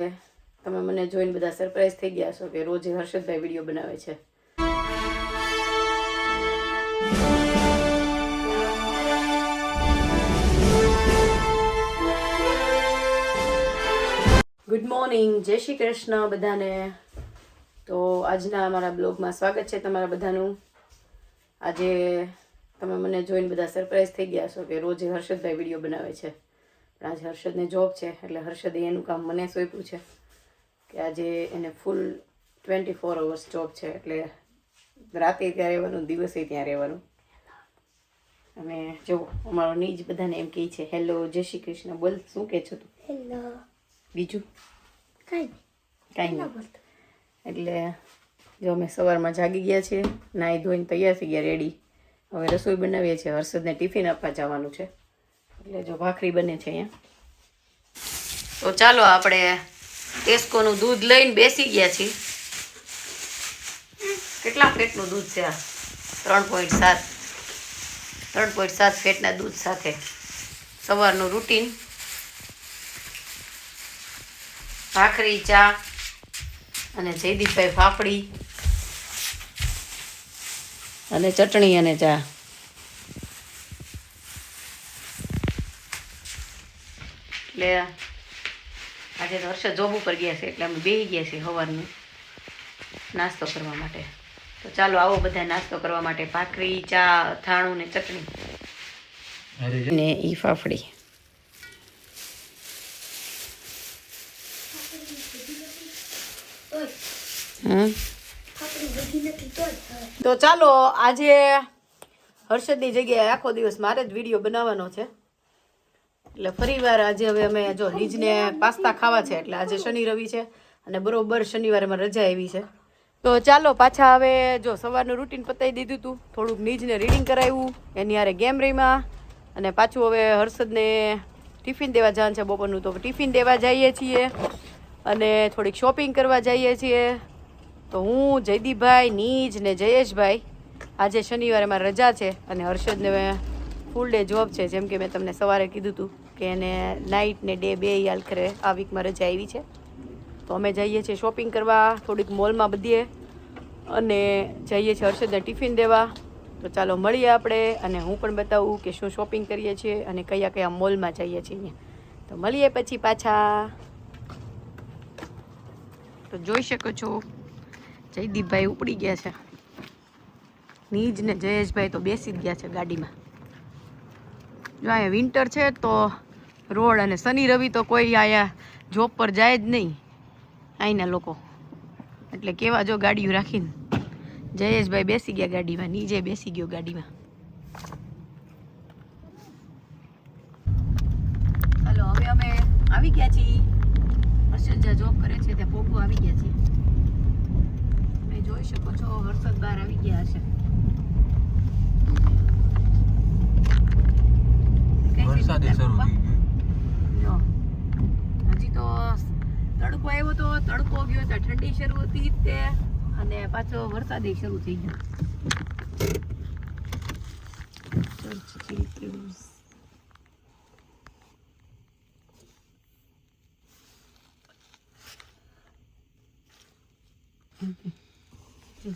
તમે મને જોઈને બધા સરપ્રાઈઝ થઈ ગયા છો કે રોજ હર્ષદભાઈ વીડિયો બનાવે છે. ગુડ મોર્નિંગ જય શ્રી કૃષ્ણ બધાને. તો આજના અમારા બ્લોગમાં સ્વાગત છે તમારા બધાનું. આજે તમે મને જોઈને બધા સરપ્રાઈઝ થઈ ગયા છો કે રોજ હર્ષદભાઈ વીડિયો બનાવે છે. પણ આજે હર્ષદને જોબ છે એટલે હર્ષદે એનું કામ મને સોંપ્યું છે કે આજે એને full twenty four hours job છે એટલે રાતે ત્યાં રહેવાનું દિવસે ત્યાં રહેવાનું. અને જો અમારો નીજ બધાને એમ કહે છે હેલો જય શ્રી કૃષ્ણ બોલ શું કહે છો તું? હેલો બીજું? કાંઈ કાંઈ ના નહીં. એટલે જો અમે સવારમાં જાગી ગયા છીએ નાહી ધોઈને તૈયાર થઈ ગયા રેડી હવે રસોઈ બનાવીએ છીએ હર્ષદને ટિફિન આપવા જવાનું છે. એટલે જો ભાખરી બને છે અહીંયા. તો ચાલો આપણે ટેસ્કોનું દૂધ લઈને બેસી ગયા છીએ. કેટલા ફેટનું દૂધ છે આ? ત્રણ પોઈન્ટ સાત. ત્રણ પોઈન્ટ સાત ફેટના દૂધ સાથે સવારનું રૂટીન. ભાખરી, ચા અને જયદીપભાઈ ફાફડી. અને ચટણી અને ચા. એટલે આજે તો હર્ષદ જોબ ઉપર ગયા છે એટલે અમે બેસી ગયા છીએ સવારનું નાસ્તો કરવા માટે. તો ચાલો આવો બધા નાસ્તો કરવા માટે ભાખરી ચા અથાણું ને ચટણી. ને ઈ ફાફડી. તો ચાલો આજે હર્ષદની જગ્યાએ આખો દિવસ મારે જ વીડિયો બનાવવાનો છે. એટલે ફરીવાર આજે હવે અમે જો નિજને પાસ્તા ખાવા છે, એટલે આજે શનિ રવિ છે અને બરોબર શનિવારે અમારે રજા આવી છે. તો ચાલો પાછા હવે જો સવારનું રૂટીન પતાવી દીધું હતું થોડુંક નીજને રીડિંગ કરાવ્યું એની હારે ગેમ રહીમાં અને પાછું હવે હર્ષદને ટિફિન દેવા જવાનું છે બપોરનું, તો ટિફિન દેવા જઈએ છીએ અને થોડીક શોપિંગ કરવા જઈએ છીએ. તો હું, જયદીપભાઈ, નીજ ને જયેશભાઈ આજે શનિવારે મારે રજા છે અને હર્ષદને ફૂલ ડે જોબ છે. જેમ કે મેં તમને સવારે કીધું હતું કે એને નાઇટ ને ડે બે આલખરે આ વીકમાં રજા આવી છે. તો અમે જઈએ છીએ શોપિંગ કરવા, થોડીક મોલમાં બધીએ અને જઈએ છીએ હર્ષદને ટિફિન દેવા. તો ચાલો મળીએ આપણે અને હું પણ બતાવું કે શું શોપિંગ કરીએ છીએ અને કયા કયા મોલમાં જઈએ છીએ અહીંયા. તો મળીએ પછી પાછા. તો જોઈ શકો છો, જયદીપભાઈ ઉપડી ગયા છે. નીજ ને જયેશભાઈ તો બેસી જ ગયા છે ગાડીમાં. જો અહીંયા વિન્ટર છે તો રોડ અને શનિ, રવિ તો કોઈ આયા જોબ પર જાય જ નહીં. અહીંના લોકો. એટલે કેવા જો ગાડીઓ રાખીને. જયેશભાઈ બેસી ગયા ગાડીમાં નીચે બેસી ગયો ગાડીમાં. હાલો, હવે અમે આવી ગયા છીએ. હર્ષદ જ્યાં જોબ કરે છે, ત્યાં પોગો આવી ગયા છીએ. તમે જોઈ શકો છો, હર્ષદ બહાર આવી ગયા હશે. વરસાદે શરૂ થઈ ગયો હજી તો તડકો આવ્યો તો તડકો ગયો તો ઠંડી શરૂ હતી તે અને પાછો વરસાદે શરૂ થઈ ગયો.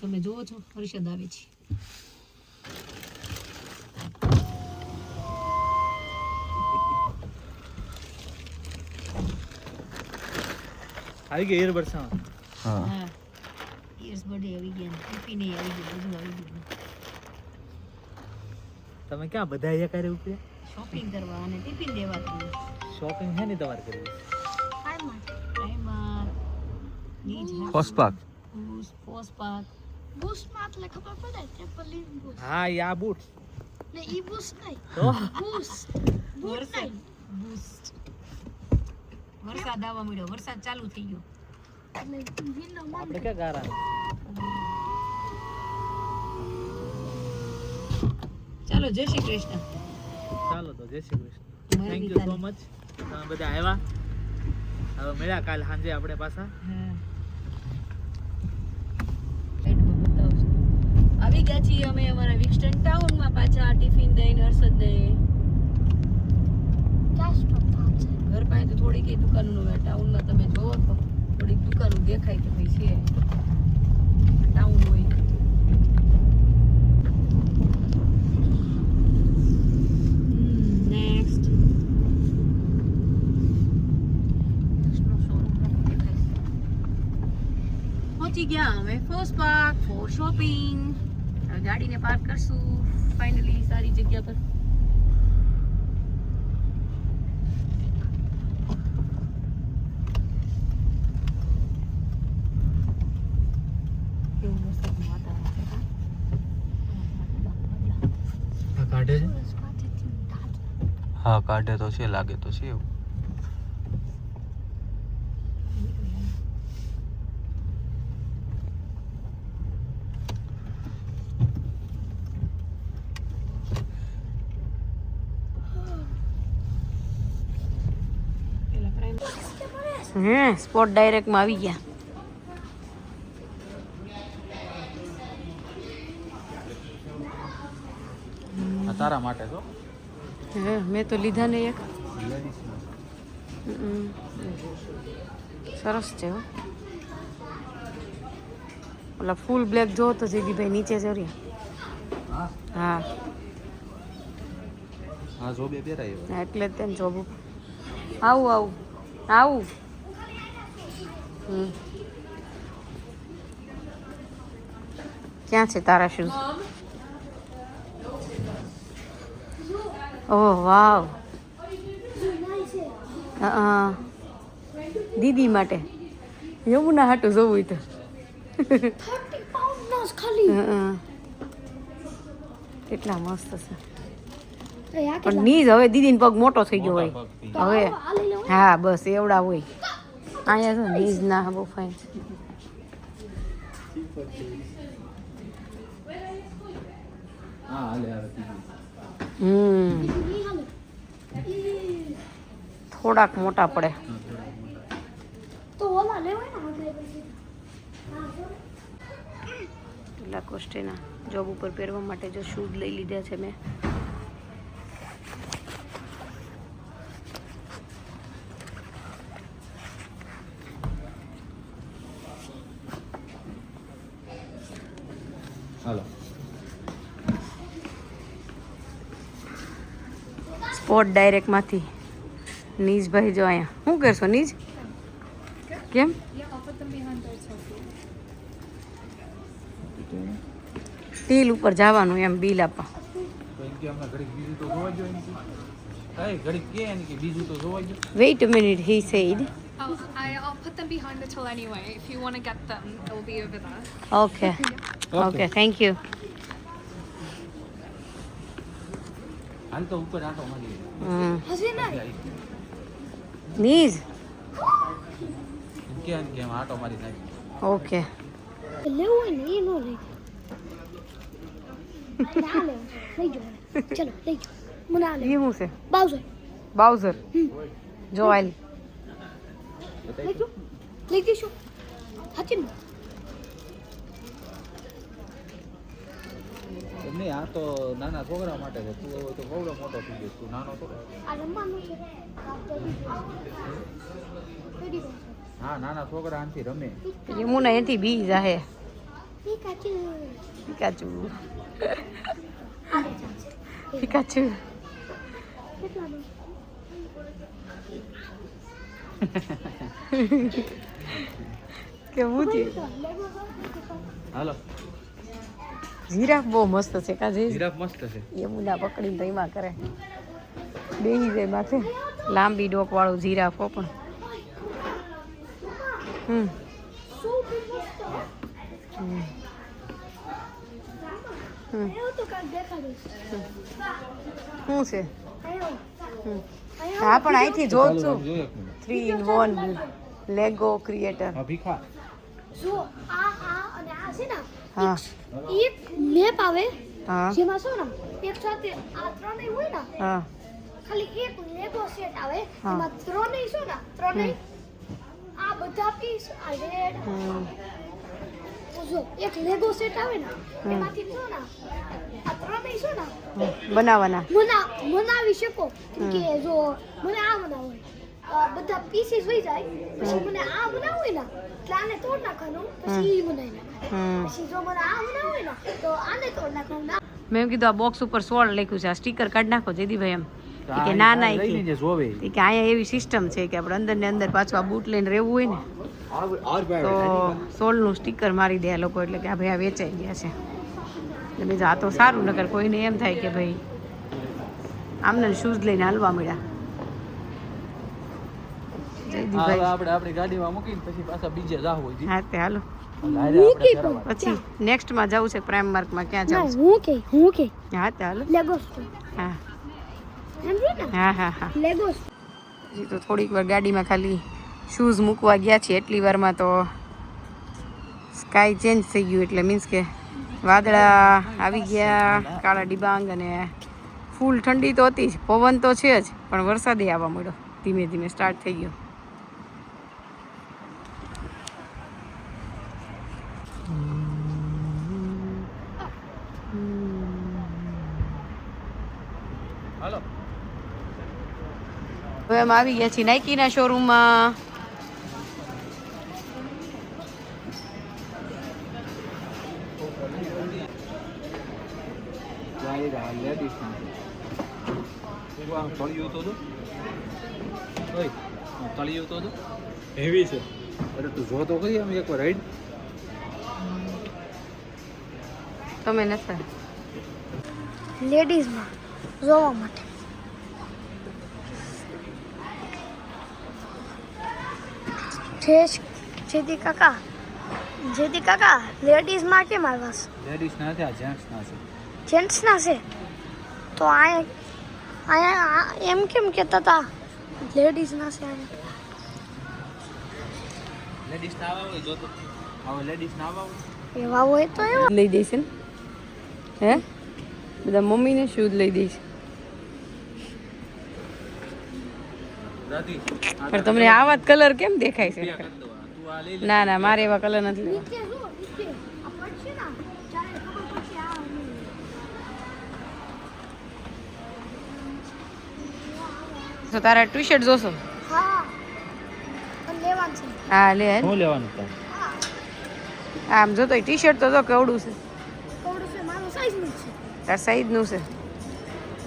તમે જુઓ છો હર્ષદ આવે છે. આવી ગઈ એરબડ્સ હા હા યસ બર્થડે આવી ગયા ટિફિન આવી ગયું બધું આવી ગયું તમે ક્યાં બધા અહીંયા કરે ઉપરે શોપિંગ કરવા અને ટિફિન દેવા ગયું શોપિંગ છે ને તમારે કરવી કાંઈ માં. ટાઈમમાં નીજ પોસ્પાક બૂસ પોસ પાક બૂસ્ટમાં એટલે ખબર પડે ટ્રિપલ ઈ બૂસ્ટ. હા ઈ આ બૂટ ને ઈ બૂસ્ટ નહીં. તો બૂસ્ટ. બૂટ વરસાદ નહીં. બૂસ્ટ વરસાદ આવવા મળ્યો વરસાદ ચાલુ થઈ ગયો. આપણે ક્યાં ગારા? ચાલો જય શ્રી કૃષ્ણ. ચાલો તો Jai Shri Krishna. Thank you so much તમે બધા આવ્યા. હવે મળ્યા કાલ સાંજે આપણે પાછા. આવી ગયા છીએ અમે અમારા વિક્સ્ટન ટાઉનમાં પાછા ટિફિન દઈને હર્ષદ છે? ઘર પાસે તો થોડીક દુકાનો ટાઉનમાં તમે જોવો તો થોડીક દુકાનો દેખાય કે ભાઈ છે. ટાઉન હોય. પહોંચી ગયા અમે ફોર્સ પાર્ક ફોર શોપિંગ ગાડીને પાર્ક કરશું. ફાઇનલી સારી જગ્યા પર કેવું વરસાદનું વાતાવરણ છે, હા? આ કાઢે છે બસ પાછળથી ઢાળ. હા કાઢે તો છે લાગે તો છે એવું. હે સ્પોટ ડાયરેક્ટમાં આવી ગયા. તારા માટે તો હે મેં તો લીધા ને એક. સરસ છે હો. ઓલા ફૂલ બ્લેક જો તો જીદીભાઈ નીચે ચડ્યા હા? હા. હા જો બે પહેરાય એટલે જ તેને જોબ આવું આવું. આવું. ક્યાં છે તારા શૂઝ ઓહ વાવ હા દીદી માટે. યમુના હાટું જોવું હોય તો. 30 પાઉન્ડનો જ ખાલી. હં. કેટલા મસ્ત છે. એ આ પણ કેટલા? નીજ હવે દીદીનો પગ મોટો થઈ ગયો હોય. તો હવે આ લઈ લેવું. હા બસ એવડા હોય. અહીંયા તો નીજ ના બહુ ફાઇન હા હાલે આવે હમ થોડાક મોટા પડે તો ઓલા લેવાય ને આગળ પછી હા જો. લાકોસ્ટેના જોબ ઉપર પહેરવા માટે જો શૂઝ લઈ લીધા છે મેં સ્પોટ ડાયરેક્ટમાંથી નીજભાઈ જો અહીંયા. શું કરશો નીજ? કેમ? ટીલ ઉપર જવાનું એમ બિલ આપવા. Wait minute he said Oh, I, I'll put them behind the till anyway. If you. want to get them, it'll be over there. Okay okay thank you હાલ તો ઉપર આટો મારી હમ હશે ને નીજ એમ કે એમ કે એમ આટો મારી નાખી ઓકે લેવું હોય ને એ નો લઈ ના લેવું લઈ જાઓ ચલો લઈ જાઓ મને આ એ લે શું છે બાવસો બાઉઝર જો આલ લઈ જાઓ લઈ જઈશું સાચી ને એમ નહીં આ તો નાના છોકરા માટે છે. તું એવો તો બહુ મોટો થઈ ગયો. તું નાનો તો. હા નાના છોકરા આનથી રમે. યમુના એથી બી જાહે. પિકાચુ. પિકાચુ. પિકાચુ? કેવું? હાલો. જીરાફ બહુ મસ્ત છે કાજી જીરાફ મસ્ત છે. યમુના પકડીને તો એમાં કરે. બેહી જાય માથે. લાંબી ડોક વાળું જીરાફ પણ. હમ. શું છે. હા પણ અહીંથી જોઉં છું. Three in one Lego Creator જો આ આ અને આ છે ને હા. એક મેપ આવે હા. જેમાં શું ને એક સાથે આ ત્રણેય હોય ને હા. ખાલી એક લેગો સેટ આવે. એમાં ત્રણેય શું ને ત્રણેય આ બધા પીસ આ રેડ જો એક લેગો સેટ આવે ને એમાંથી શું ને આ ત્રણેય શું ને બનાવવાના મના મનાવી શકો. કે જો મને આ બનાવો અ, બધા પીસીસ હોય જાય. પછી મને આ બનાવવું હોય ને એટલે આને તોડ નાખવાનું પછી ઈ બનાવી નાખવાનું. પછી જો મને આ બનાવવું હોય ને તો આને તોડ નાખવાનું. મેં કીધું આ બોક્સ ઉપર સોળ લખ્યું છે. આ સ્ટીકર કાઢી નાખો જયદીભાઈ એમ. કે ના ના કે કે અહીંયા એવી સિસ્ટમ છે કે આપણે અંદર ને અંદર પાછું આ બૂટ લઈને રહેવું હોય ને. તો સોલનું સ્ટીકર મારી દે આ લોકો એટલે કે આ ભાઈ આ વેચાઈ ગયા છે. એટલે બીજું આ તો સારું નગર કોઈને એમ થાય કે ભાઈ આમને શૂઝ લઈને હાલવા મળ્યા. જયદીભાઈ આપણે આપણી ગાડીમાં મૂકીને પછી પાછા બીજે જાવ હોય હા તે હાલો. છે પ્રાઇમ માર્કમાં ક્યાં જવું હું કે હું કે. હા તે હાલો. હા. હા હા હા. લેગો હજી તો થોડીક વાર ગાડીમાં ખાલી શૂઝ મૂકવા ગયા છીએ એટલી વારમાં તો સ્કાય ચેન્જ થઈ ગયું એટલે મીન્સ કે વાદળા આવી ગયા કાળા ડિબાંગ અને ફૂલ ઠંડી તો હતી જ પવન તો છે જ પણ વરસાદે આવવા મળ્યો ધીમે ધીમે સ્ટાર્ટ થઈ ગયો. અમે આવી ગયા છીએ નાઇકીના શોરૂમમાં હેવી છે અરે તું જો તો કરી આમ એકવાર રાઈડ તમે નથી. લેડીઝમાં જોવા માટે. ઠેસ જેતી કાકા. જેતી કાકા. લેડીઝમાં કેમ આવ્યા છે? લેડીઝ ના છે જેન્ટ્સ ના છે. જેન્ટ્સના છે? તો અહીંયા અહીંયા આ- એમ કેમ કહેતા હતા લેડીઝના છે અહીંયા લેડીઝ ના આવે હોય જો તો. હવે લેડીઝ ના આવે એવા હોય તો એવા. લઈ દઈશ ને. હે? બધા મમ્મીને શૂઝ લઈ દઈશ દાદી આ પણ તમને આવા જ કલર કેમ દેખાય છે? તું ના ના મારે એવા કલર નથી જો ને. તો તારા ટી શર્ટ જોશો? હા. છે. લે હું લેવાનું તારે આમ જોતો ટી શર્ટ તો જો કેવડું છે. કવડું છે? મારું છે. તાર સાઈઝનું છે.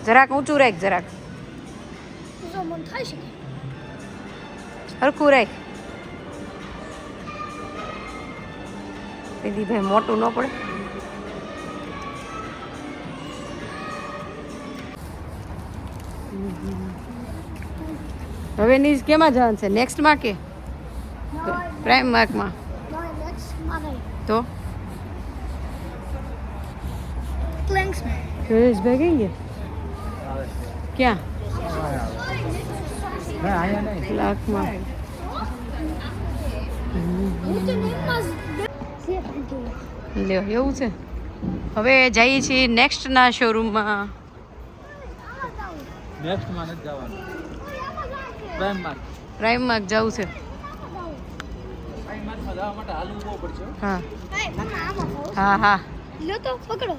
જરાક ઊંચું રાખ જરાક. જો મન થઈ શકે હરખું રાખ. ભાઈ મોટું ન પડે. હવે નીજ કેમાં જવાનું છે? નેક્સ્ટમાં કે? પ્રાઇમ માર્કમાં તો? કઈ ગયા ક્યાં? લાખમાં લ્યો એવું છે? હવે જઈએ છીએ નેક્સ્ટના શોરૂમમાં. નેક્સ્ટમાં નથી જવાનું. પ્રાઇમ માર્ક જવું છે. હો. હા. હા હા લો તો પકડો.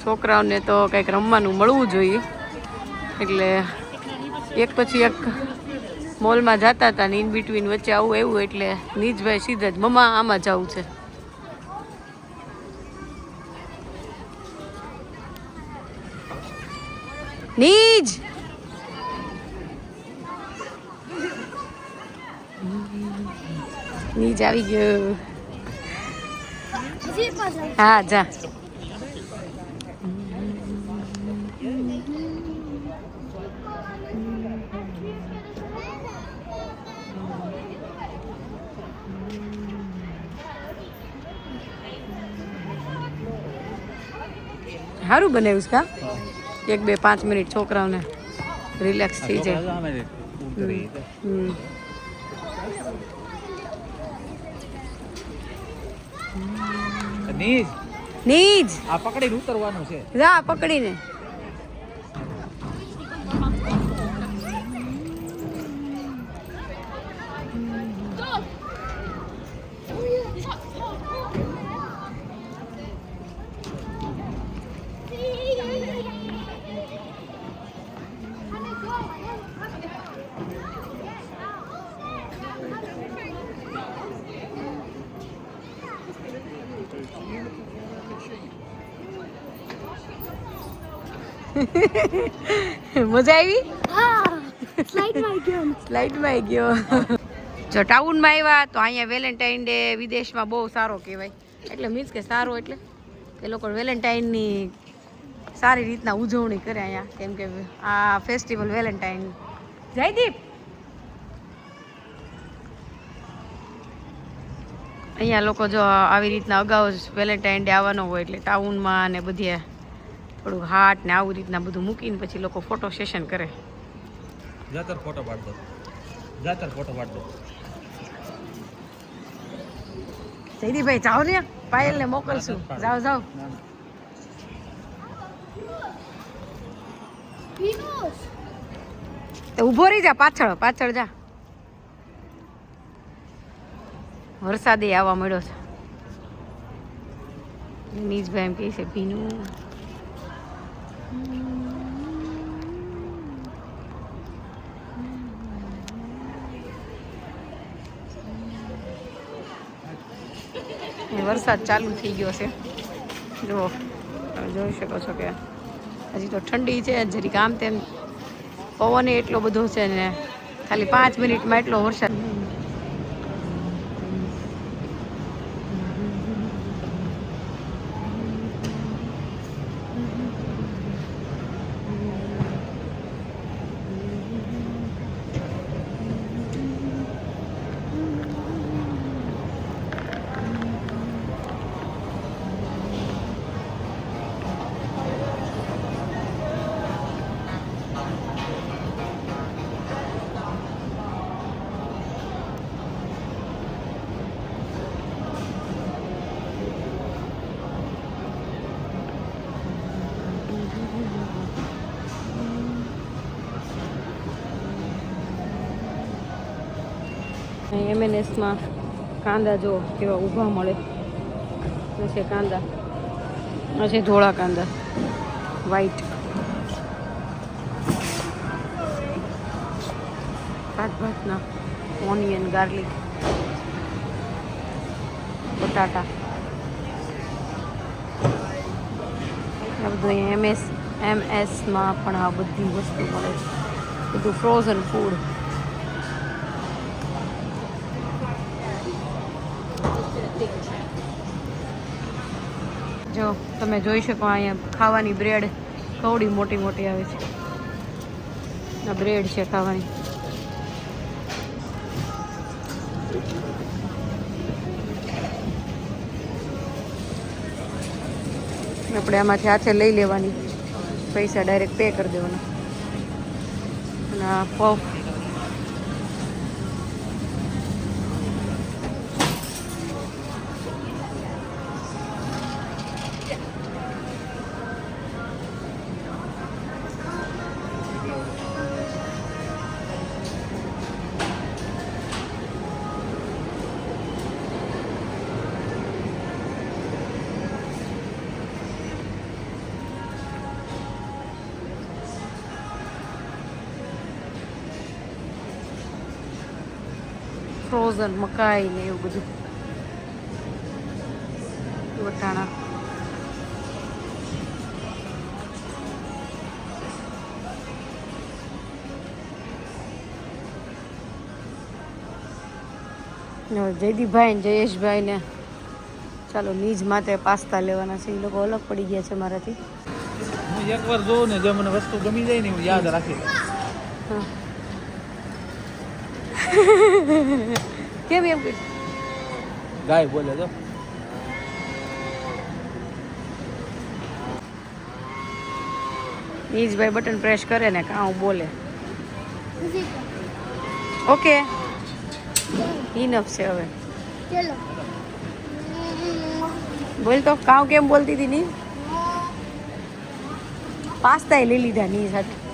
છોકરાઓને તો કંઈક રમવાનું મળવું જોઈએ. એટલે એક પછી એક મોલમાં જતા હતા ને ઇન બિટવીન વચ્ચે આવું એવું એટલે નીજભાઈ સીધા જ મમ્મા, આમાં જવું છે. નીજ! નીજ આવી ગયો. હા જા. સારું બનાવ્યું છે કા? એક બે પાંચ મિનિટ છોકરાઓને રિલેક્સ થઈ જાય છોકરા સામે ઉતરી. હમ. નીજ. નીજ. આ પકડીને ઉતરવાનું છે. જા પકડીને. મજા આવી? સ્લાઇડમાં ગયો. જો ટાઉનમાં આવ્યા તો અહીંયા વેલેન્ટાઇન ડે વિદેશમાં બહુ સારો કહેવાય. એટલે મીન્સ કે સારો એટલે એ લોકો વેલેન્ટાઇનની સારી રીતના ઉજવણી કરે અહીંયા. કેમ કે આ ફેસ્ટિવલ વેલેન્ટાઇન. જયદીપ અહીંયા લોકો જો આવી રીતના અગાઉ વેલેન્ટાઇન ડે આવવાનો હોય એટલે ટાઉનમાં ને બધે થોડુંક હાટ ને આવું રીતના બધું મૂકીને પછી લોકો ફોટો સેશન કરે. જાતર ફોટો પાડતો જાતર ફોટો પાડતો જયદીભાઈ જાઓ ને પાયલ ને મોકલશું. જાઓ જાઓ. ઊભો રહી જા પાછળ પાછળ જા. વરસાદે આવવા મળ્યો છે. નીજભાઈ એમ કહે છે ભીનું. વરસાદ ચાલુ થઈ ગયો છે. જુઓ, તમે જોઈ શકો છો કે હજી તો ઠંડી છે, જરી કામ તેમ પવન એટલો બધો છે ને, ખાલી પાંચ મિનિટમાં એટલો વરસાદ. એમએનએસમાં કાંદા જો કેવા ઊભા મળે. છે કાંદા. આ છે ધોળા કાંદા. વ્હાઈટ ભાત ભાતના ઓનિયન ગાર્લિક બટાટા. આ બધું એમએસ એમએસમાં પણ આ બધી વસ્તુ મળે છે. બધું ફ્રોઝન ફૂડ જો, તમે જોઈ શકો અહીંયા ખાવાની બ્રેડ કવડી મોટી મોટી આવે છે. આ બ્રેડ છે ખાવાની. આપણે આમાંથી હાથે લઈ લેવાની. પૈસા ડાયરેક્ટ પે કરી દેવાના. અને આ પફ ફ્રોઝન મકાઈ ને એવું બધું. વટાણા. જયદીભાઈ જયદીપભાઈ ને જયેશભાઈ ને ચાલો નીજ માટે પાસ્તા લેવાના છે. એ લોકો અલગ પડી ગયા છે મારાથી. હું એકવાર જોઉં ને જો મને વસ્તુ ગમી જાય ને હું યાદ રાખી લઉં. કેમ એમ કે? ગાય બોલે તો. નીજભાઈ બટન પ્રેસ કરે ને કાં બોલે. ઓકે. ઇનફ છે હવે. ચલો. બોલ તો કાવ કેમ બોલતી હતી ની? પાસ્તા લઈ લીધા ની સાથે.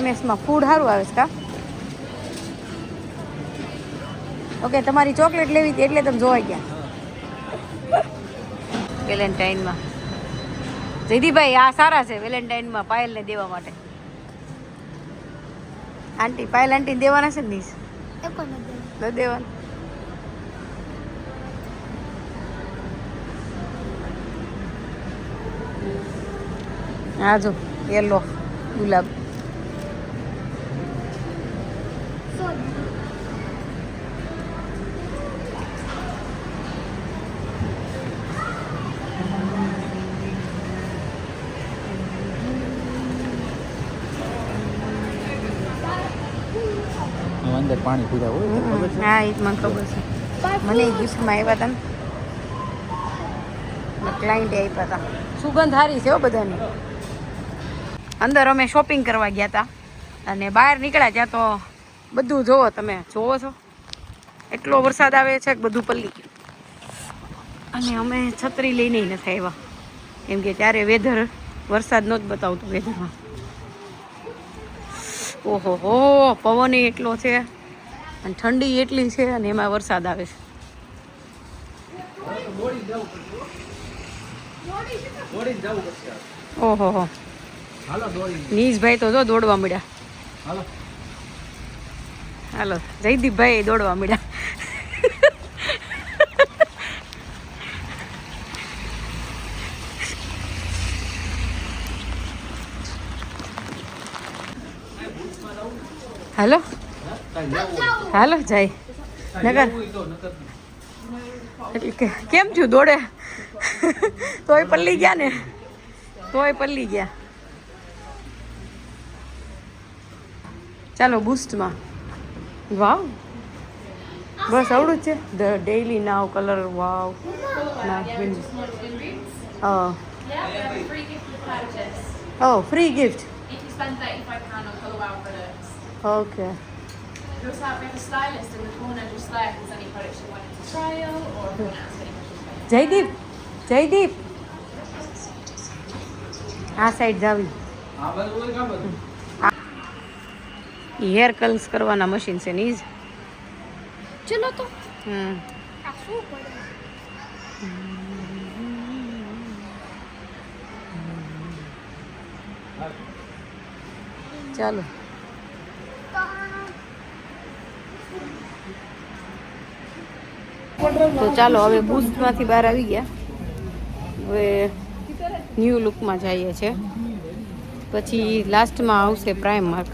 એમએસમાં ફૂડ સારું આવે છે કા? ઓકે તમારી ચોકલેટ લેવી હતી એટલે તમે જોવા ગયા. વેલેન્ટાઇનમાં. જયદીભાઈ આ સારા છે વેલેન્ટાઇનમાં પાયલને દેવા માટે. આંટી પાયલ આંટી દેવાના છે ને નીસ ન દેવાના. હા જો યલો ગુલાબ. અંદર પાણી પીધા હોય હા, એ મને ખબર છે. મને ગિફ્ટમાં આવ્યા હતા ને. ક્લાયન્ટે આપ્યા હતા સુગંધ સારી છે હો બધાની. અંદર અમે શોપિંગ કરવા ગયા હતા અને બહાર નીકળ્યા ત્યાં તો બધું જોવો તમે, જોવો છો? એટલો વરસાદ આવે છે કે બધું પલ્લી ગયું. અને અમે છત્રી લઈને નથી આવ્યા કેમ કે ત્યારે વેધર વરસાદ નહોતું બતાવતું વેધરમાં ઓહો હો પવન એટલો છે. અને ઠંડી એટલી છે અને એમાં વરસાદ આવે છે. ઓહો હો નીજભાઈ તો જો દોડવા મળ્યા. હાલો. હાલો જયદીપભાઈ દોડવા મળ્યા. હાલો. હાલો જાય. નગર. એટલે કે કેમ છું દોડે? તોય પલ્લી ગયા ને? તોય પલ્લી ગયા. ચાલો બુસ્ટમાં. વાવ. બસ આવડું જ છે. The daily now colour wow. ના free gift spend £35 on Colour Wow products, Okay. We also have we have a stylist in the corner just there if there's any products you wanted to trial or if you want to ask any questions. Jaydeep Jaydeep આ side જાવી hair colours કરવાના machine છે નીજ ચલો તો હમ ચાલો તો ચાલો, હવે બુસ્ટમાંથી બહાર આવી ગયા. હવે ન્યૂ લુકમાં જઈએ છે. પછી લાસ્ટમાં આવશે પ્રાઇમ માર્ક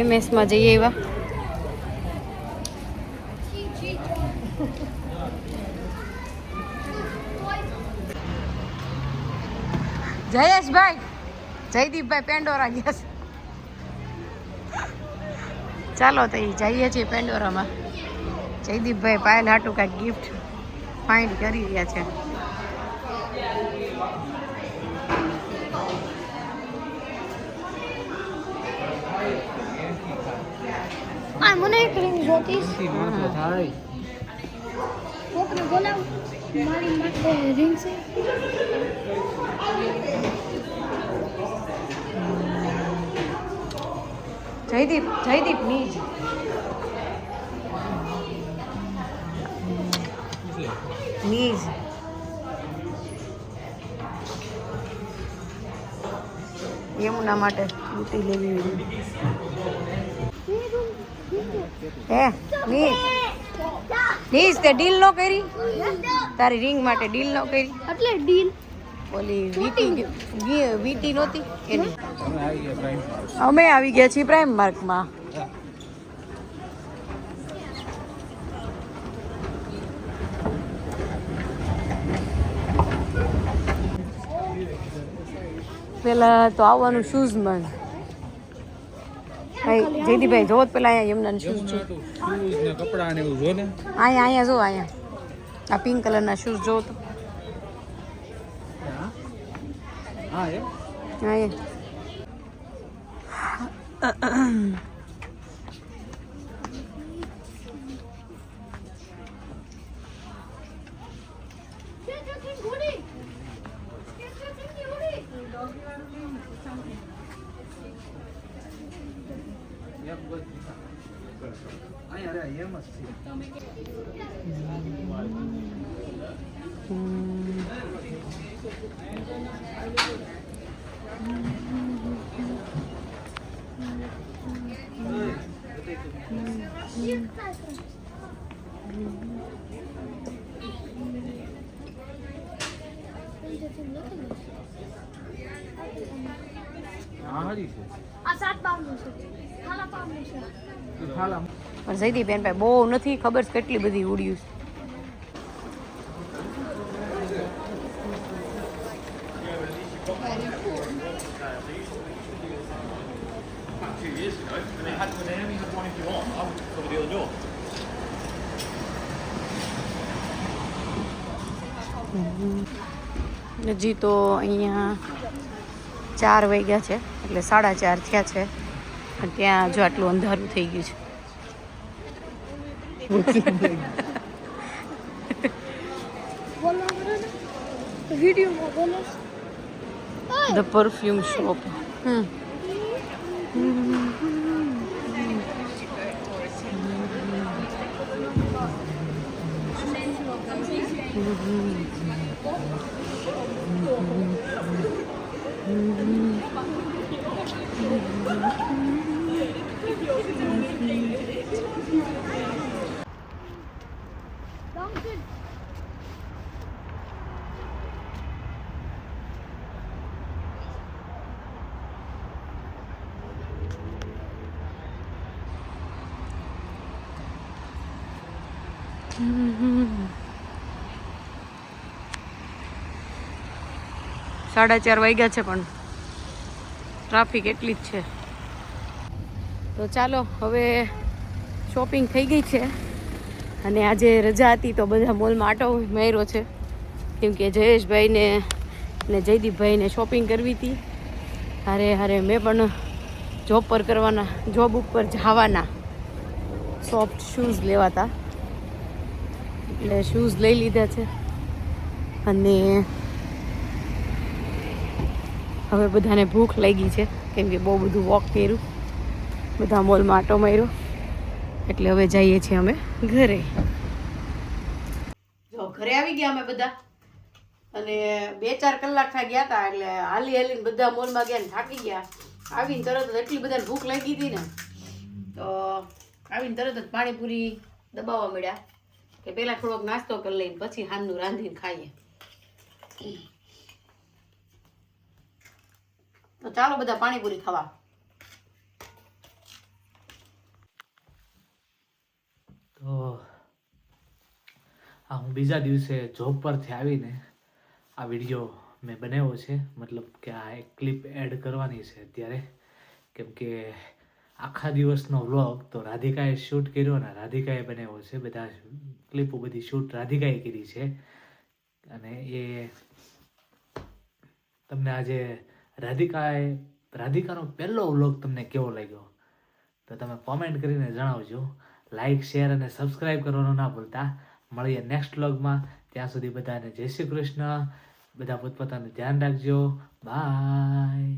એમએસમાં જઈએ એવા જયેશભાઈ. જયદીપભાઈ પેન્ડોરા ગયા છે. ચાલો તો જઈએ છીએ પેન્ડોરામાં જયદીપભાઈ પાયલ હાટું કાંઈક ગિફ્ટ ફાઇન્ડ કરી રહ્યા છે. મને એક રિંગ જોતી કોકને બોલાવ? મારી માટે રિંગ છે. જયદીપ જયદીપ નીજ. નીજ. યમુના માટે બુટી લેવી. હે નીજ. નીજ તે ડીલ નો કરી? તારી રિંગ માટે ડીલ નો કરી? એટલે ડીલ. ઓલી વીટી વીટી નહોતી એની? અમે આવી ગયા છીએ પ્રાઇમ માર્કમાં પેલા તો આવવાનું શૂઝમાં ભાઈ જયદીભાઈ જોત પેલા અહીંયા યમુના શૂઝ છે. શૂઝ ને એવું જો ને અહીંયા અહીંયા જો અહીંયા. આ પિંક કલરના શૂઝ જો તો. હા એ. અહીંયા બધા એમ જ છે આ હારી છે આ સાત પાવનું છે ખાલા પાવનું છે એ ખાલા પણ જયદીપ બેન પાસે બહુ નથી ખબર કેટલી બધી ઉડ્યું છે. હજી તો અહીંયા ચાર વાગ્યા છે, એટલે સાડા ચાર થયા છે. ત્યાં જો આટલું અંધારું થઈ ગયું છે. બોલો વિડીયોમાં બોલો ધ પરફ્યુમ શોપ હમ સાડા ચાર વાગ્યા છે પણ ટ્રાફિક એટલી જ છે. તો ચાલો, હવે શોપિંગ થઈ ગઈ છે. અને આજે રજા હતી તો બધા મોલમાં આટો માર્યો છે. કેમ કે જયેશભાઈને ને જયદીપભાઈને શોપિંગ કરવી હતી. હારે હારે મેં પણ જોબ પર કરવાના, જોબ ઉપર જવાના સોફ્ટ શૂઝ લેવાતા. એટલે શૂઝ લઈ લીધા છે. અને હવે બધાને ભૂખ લાગી છે, કેમ કે બહુ બધું વોક કર્યું. બધા મોલમાં આટો માર્યો. એટલે હવે જઈએ છીએ અમે ઘરે. જો, ઘરે આવી ગયા અમે બધા. અને બે ચાર કલાક થા ગયા હતા એટલે હાલી હાલીને બધા મોલમાં ગયા ને થાકી ગયા. આવીને તરત જ એટલી બધાને ભૂખ લાગી હતી ને, તો આવીને તરત જ પાણીપુરી દબાવવા મળ્યા. કે પહેલાં થોડોક નાસ્તો કરી લઈને પછી હાનનું રાંધીને ખાઈએ. તો ચાલો બધા પાણીપુરી ખાવા. તો આ હું બીજા દિવસે જોબ પરથી આવીને આ વીડિયો મેં બનાવ્યો છે. મતલબ કે આ એક ક્લિપ એડ કરવાની છે અત્યારે. કેમ કે આખા દિવસનો વ્લોગ તો રાધિકાએ શૂટ કર્યો ને રાધિકાએ બનાવ્યો છે. બધા ક્લિપો બધી શૂટ રાધિકાએ કરી છે. અને એ તમને આજે રાધિકાએ રાધિકાનો પહેલો વ્લોગ તમને કેવો લાગ્યો? તો તમે કોમેન્ટ કરીને જણાવજો. લાઈક શેર અને સબસ્ક્રાઈબ કરવાનું ના ભૂલતા. મળીએ નેક્સ્ટ વ્લોગમાં. ત્યાં સુધી બધાને જય શ્રી કૃષ્ણ. બધા પોતપોતાનું ધ્યાન રાખજો. બાય